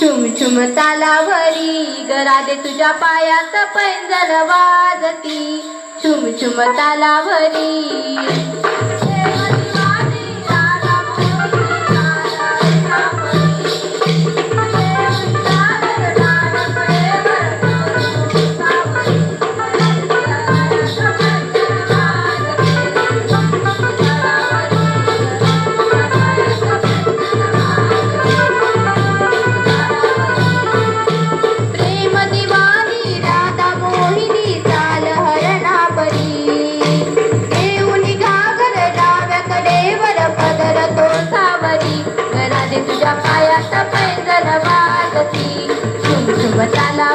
छुम छुम तालावरी गरादे तुझ्या पायात पैंजल वाजती. छुम तालावरी तुझ्या पायाचा पैदल वागती. तुमसुबताला